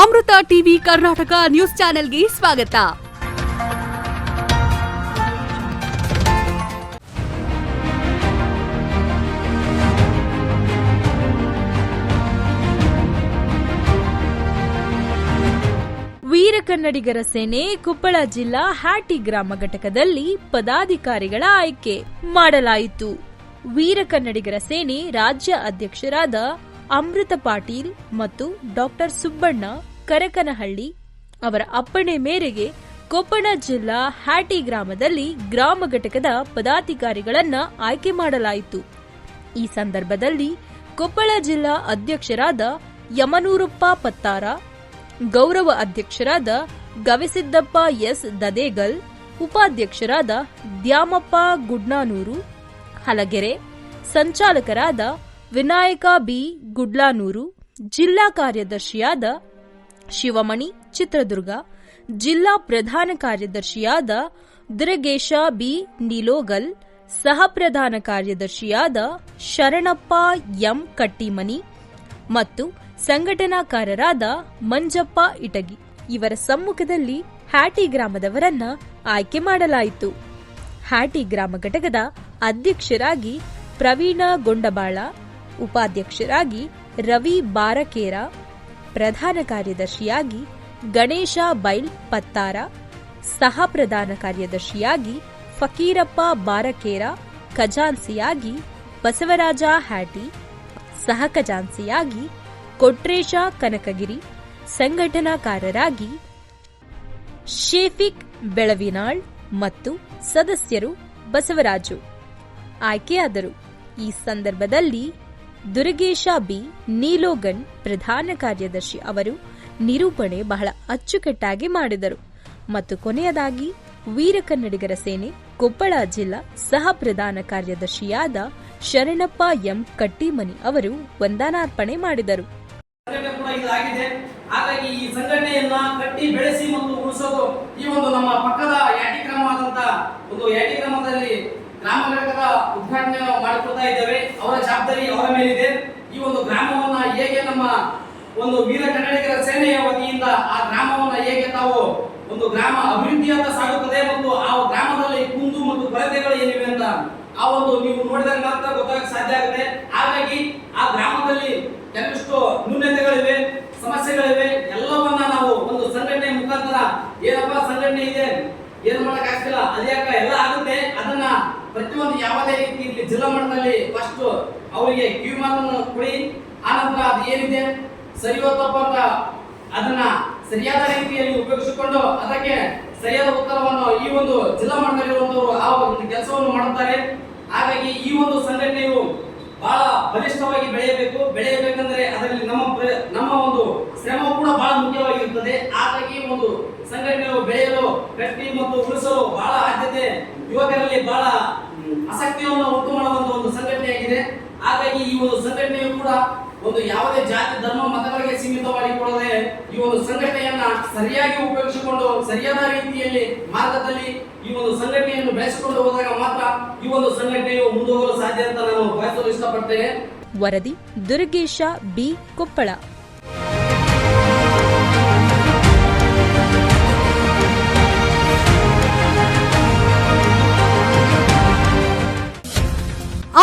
ಅಮೃತ TV Karnataka news ಚಾನೆಲ್ಗೆ ಸ್ವಾಗತ. ವೀರ ಕನ್ನಡಿಗರ ಸೇನೆ ಕೊಪ್ಪಳ ಜಿಲ್ಲಾ ಹ್ಯಾಟಿ ಗ್ರಾಮ ಘಟಕದಲ್ಲಿ ಪದಾಧಿಕಾರಿಗಳ ಆಯ್ಕೆ ಮಾಡಲಾಯಿತು. ವೀರ ಕನ್ನಡಿಗರ ಸೇನೆ ರಾಜ್ಯ ಅಧ್ಯಕ್ಷರಾದ ಅಮೃತ ಪಾಟೀಲ್ ಮತ್ತು ಡಾಕ್ಟರ್ ಸುಬ್ಬಣ್ಣ ಕರಕನಹಳ್ಳಿ ಅವರ ಅಪ್ಪಣೆ ಮೇರೆಗೆ ಕೊಪ್ಪಳ ಜಿಲ್ಲಾ ಹ್ಯಾಟಿ ಗ್ರಾಮದಲ್ಲಿ ಗ್ರಾಮ ಘಟಕದ ಪದಾಧಿಕಾರಿಗಳನ್ನು ಆಯ್ಕೆ ಮಾಡಲಾಯಿತು. ಈ ಸಂದರ್ಭದಲ್ಲಿ ಕೊಪ್ಪಳ ಜಿಲ್ಲಾ ಅಧ್ಯಕ್ಷರಾದ ಯಮನೂರಪ್ಪ ಪತ್ತಾರ, ಗೌರವ ಅಧ್ಯಕ್ಷರಾದ ಗವಿಸಿದ್ದಪ್ಪ ಎಸ್ ದದೇಗಲ್, ಉಪಾಧ್ಯಕ್ಷರಾದ ದ್ಯಾಮಪ್ಪ ಗುಡ್ನಾನೂರು, ಹಲಗೆರೆ, ಸಂಚಾಲಕರಾದ ವಿನಾಯಕ ಬಿ. ಗುಡ್ಲಾನೂರು, ಜಿಲ್ಲಾ ಕಾರ್ಯದರ್ಶಿಯಾದ ಶಿವಮಣಿ, ಚಿತ್ರದುರ್ಗ, ಜಿಲ್ಲಾ ಪ್ರಧಾನ ಕಾರ್ಯದರ್ಶಿಯಾದ ದುರಗೇಶ ಬಿ. ನಿಲೋಗಲ್, ಸಹ ಪ್ರಧಾನ ಕಾರ್ಯದರ್ಶಿಯಾದ ಶರಣಪ್ಪ ಎಂ. ಕಟ್ಟಿಮನಿ ಮತ್ತು ಸಂಘಟನಾಕಾರರಾದ ಮಂಜಪ್ಪ ಇಟಗಿ. ಇವರ ಸಮ್ಮುಖದಲ್ಲಿ ಹ್ಯಾಟಿ ಗ್ರಾಮದವರನ್ನ ಆಯ್ಕೆ ಮಾಡಲಾಯಿತು. ಹ್ಯಾಟಿ ಗ್ರಾಮ ಘಟಕದ ಅಧ್ಯಕ್ಷರಾಗಿ ಪ್ರವೀಣ ಗೊಂಡಬಾಳ ಉಪಾಧ್ಯಕ್ಷರಾಗಿ ರವಿ ಬಾರಕೇರ, ಪ್ರಧಾನ ಕಾರ್ಯದರ್ಶಿಯಾಗಿ ಗಣೇಶ ಬೈಲ್ ಪತ್ತಾರ, ಸಹ ಪ್ರಧಾನ ಕಾರ್ಯದರ್ಶಿಯಾಗಿ ಫಕೀರಪ್ಪ ಬಾರಕೇರ ಖಜಾನ್ಸಿಯಾಗಿ ಬಸವರಾಜ ಹ್ಯಾಟಿ, ಸಹ ಖಜಾನ್ಸಿಯಾಗಿ ಕೊಟ್ರೇಶ ಕನಕಗಿರಿ, ಸಂಘಟನಾಕಾರರಾಗಿ ಶೇಫಿಕ್ ಬೆಳವಿನಾಳ್ ಮತ್ತು ಸದಸ್ಯರು ಬಸವರಾಜು. ಆಯ್ಕೆಯಾದರು. ಈ ಸಂದರ್ಭದಲ್ಲಿ ದುರ್ಗೇಶ ಬಿ. ನೀಲೋಗನ್ ಪ್ರಧಾನ ಕಾರ್ಯದರ್ಶಿ ಅವರು ನಿರೂಪಣೆ ಬಹಳ ಅಚ್ಚುಕಟ್ಟಾಗಿ ಮಾಡಿದರು. ಮತ್ತು ಕೊನೆಯದಾಗಿ, ವೀರ ಕನ್ನಡಿಗರ ಸೇನೆ ಕೊಪ್ಪಳ ಜಿಲ್ಲಾ ಸಹ ಪ್ರಧಾನ ಕಾರ್ಯದರ್ಶಿಯಾದ ಶರಣಪ್ಪ ಎಂ. ಕಟ್ಟಿಮನಿ ಅವರು ವಂದನಾರ್ಪಣೆ ಮಾಡಿದರು. ಹಾಗಾಗಿ ಈ ಸಂಘಟನೆಯನ್ನ ಕಟ್ಟಿ ಬೆಳೆಸಿ ಮತ್ತು ಉಳಿಸೋದು ಈ ಒಂದು ನಮ್ಮ ಪಕ್ಕದ ಯಾಟಿ ಆದಂತ ಒಂದು ಯಾಟಿ ಗ್ರಾಮದಲ್ಲಿ ಗ್ರಾಮ ಘಟಕದ ಉದ್ಘಾಟನೆ ನಾವು ಮಾಡಿಕೊಳ್ತಾ ಇದ್ದೇವೆ. ಅವರ ಜವಾಬ್ದಾರಿ ಅವರ ಮೇಲಿದೆ. ಈ ಒಂದು ಗ್ರಾಮವನ್ನ ಹೇಗೆ ನಮ್ಮ ಒಂದು ವೀರ ಕನ್ನಡಿಗರ ಸೇನೆಯ ವತಿಯಿಂದ ಆ ಗ್ರಾಮವನ್ನ ಹೇಗೆ ತಾವು ಒಂದು ಗ್ರಾಮ ಅಭಿವೃದ್ಧಿಯತ್ತ ಸಾಗುತ್ತದೆ ಮತ್ತು ಆ ಗ್ರಾಮದಲ್ಲಿ ಕುಂದು ಮತ್ತು ಕೊರತೆಗಳು ಏನಿವೆ ಅಂತ ಆ ಒಂದು ನೀವು ನೋಡಿದಾಗ ಮಾತ್ರ ಗೊತ್ತಾಗ ಸಾಧ್ಯ ಆಗುತ್ತೆ. ಹಾಗಾಗಿ ಆ ಗ್ರಾಮದಲ್ಲಿ ಕೆಲವಿಷ್ಟು ನ್ಯೂನತೆಗಳಿವೆ, ಸಮಸ್ಯೆಗಳಿವೆ. ಎಲ್ಲವನ್ನ ನಾವು ಒಂದು ಸಂಘಟನೆ ಮುಖಾಂತರ ಏನಪ್ಪ ಸಂಘಟನೆ ಇದೆ? ಏನು ಮಾಡಕ್ ಆಗ್ತಿಲ್ಲ? ಅದ್ಯಾಕ ಎಲ್ಲ ಆಗುತ್ತೆ? ಅದನ್ನ ಪ್ರತಿಯೊಂದು ಯಾವುದೇ ರೀತಿ ಇಲ್ಲಿ ಜಿಲ್ಲಾ ಮಟ್ಟದಲ್ಲಿ ಫಸ್ಟ್ ಅವರಿಗೆ ಕಿವಿ ಮಾತನ್ನು ಕೊಡಿ. ಆನಂತರ ಅದು ಏನಿದೆ? ಸರಿಯೋ ತಪ್ಪಂತ ಅದನ್ನ ಸರಿಯಾದ ರೀತಿಯಲ್ಲಿ ಉಪಯೋಗಿಸಿಕೊಂಡು ಅದಕ್ಕೆ ಸರಿಯಾದ ಉತ್ತರವನ್ನು ಈ ಒಂದು ಜಿಲ್ಲಾ ಮಟ್ಟದಲ್ಲಿರುವಂತವರು ಆ ಒಂದು ಕೆಲಸವನ್ನು ಮಾಡುತ್ತಾರೆ. ಹಾಗಾಗಿ ಈ ಒಂದು ಸಂಘಟನೆಯು ಬಹಳ ಬಲಿಷ್ಠವಾಗಿ ಬೆಳೆಯಬೇಕು. ಬೆಳೆಯಬೇಕಂದ್ರೆ ಅದರಲ್ಲಿ ನಮ್ಮ ನಮ್ಮ ಒಂದು ಶ್ರಮ ಕೂಡ ಬಹಳ ಮುಖ್ಯವಾಗಿರುತ್ತದೆ. ಹಾಗಾಗಿ ಒಂದು ಸಂಘಟನೆಯು ಬೆಳೆಯಲು, ಕಟ್ಟಿ ಮತ್ತು ಉಳಿಸಲು ಬಹಳ ಆದ್ಯತೆ ಯುವಕರಲ್ಲಿ ಬಹಳ ಆಸಕ್ತಿಯನ್ನು ಉಂಟು ಮಾಡುವಂತ ಒಂದು ಸಂಘಟನೆಯಾಗಿದೆ. ಹಾಗಾಗಿ ಈ ಒಂದು ಸಂಘಟನೆಯು ಕೂಡ ಒಂದು ಯಾವುದೇ ಜಾತಿ, ಧರ್ಮ, ಮತಗಳಿಗೆ ಸೀಮಿತವಾಗಿ ಕೊಡದೆ ಈ ಒಂದು ಸಂಘಟನೆಯನ್ನ ಸರಿಯಾಗಿ ಉಪಯೋಗಿಸಿಕೊಂಡು, ಸರಿಯಾದ ರೀತಿಯಲ್ಲಿ ಮಾರ್ಗದಲ್ಲಿ ಈ ಒಂದು ಸಂಘಟನೆಯನ್ನು ಬೆಳೆಸಿಕೊಂಡು ಹೋದಾಗ ಮಾತ್ರ ಈ ಒಂದು ಸಂಘಟನೆಯು ಮುಂದುವರಲು ಸಾಧ್ಯ ಅಂತ ನಾನು ಬಯಸಲು ಇಷ್ಟಪಡ್ತೇನೆ. ವರದಿ, Durgesh B Koppal.